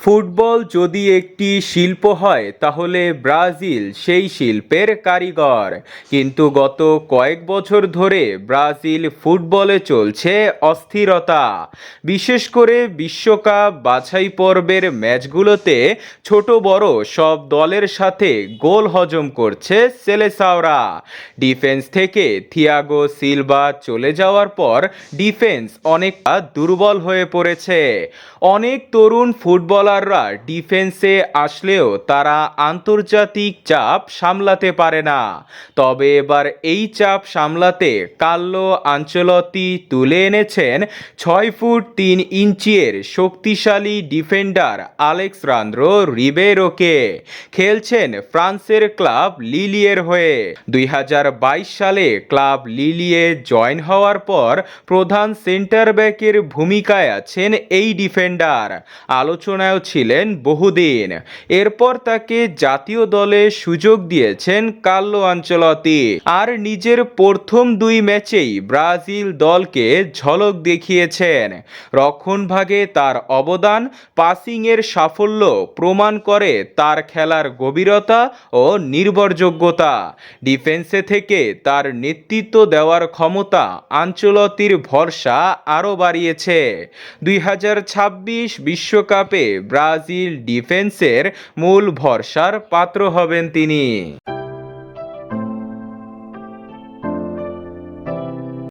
Football যদি একটি শিল্প হয়, তাহলে ব্রাজিল সেই শিল্পের কারিগর। কিন্তু গত কয়েক বছর ধরে ব্রাজিল ফুটবলে চলছে অস্থিরতা। বিশেষ করে বিশ্বকাপ, বাছাই পর্বের ম্যাচগুলোতে ছোট বড় সব দলের সাথে গোল হজম করছে সেলেসাওরা। ডিফেন্স থেকে থিয়াগো সিলভা চলে যাওয়ার পর ডিফেন্স অনেকটা দুর্বল হয়ে পড়েছে। অনেক তরুণ ফুটবলাররা ডিফেন্সে আসলেও তারা আন্তর্জাতিক চাপ সামলাতে পারে না। তবে এবার এই চাপ সামলাতে কাল্লো আঞ্চলতি তুলে এনেছেন ছয় ফুট তিন ইঞ্চিয়ের শক্তিশালী ডিফেন্ডার আলেক্স রান্দ্রো রিবেরোকে। খেলছেন ফ্রান্সের ক্লাব লিলিয়ের হয়ে। দুই হাজার বাইশ সালে ক্লাব লিলিয়ে জয়েন হওয়ার পর প্রধান সেন্টার ব্যাকের ভূমিকায় আছেন এই ডিফেন্ডার। আলোচনায়ও ছিলেন বহুদিন। এরপর তাকে জাতীয় দলে সুযোগ দিয়েছেন কাল্লো আঞ্চলতি। আর নিজের প্রথম দুই ম্যাচেই ব্রাজিল দলকে ঝলক দেখিয়েছেন। রক্ষণভাগে তার অবদান, পাসিংয়ের সাফল্য প্রমাণ করে তার খেলার গভীরতা ও নির্ভরযোগ্যতা। ডিফেন্সে থেকে তার নেতৃত্ব দেওয়ার ক্ষমতা আঞ্চলতির ভরসা আরও বাড়িয়েছে। দুই বিশ্বকাপে ব্রাজিল ডিফেন্সের মূল ভরসার পাত্র হবেন তিনি।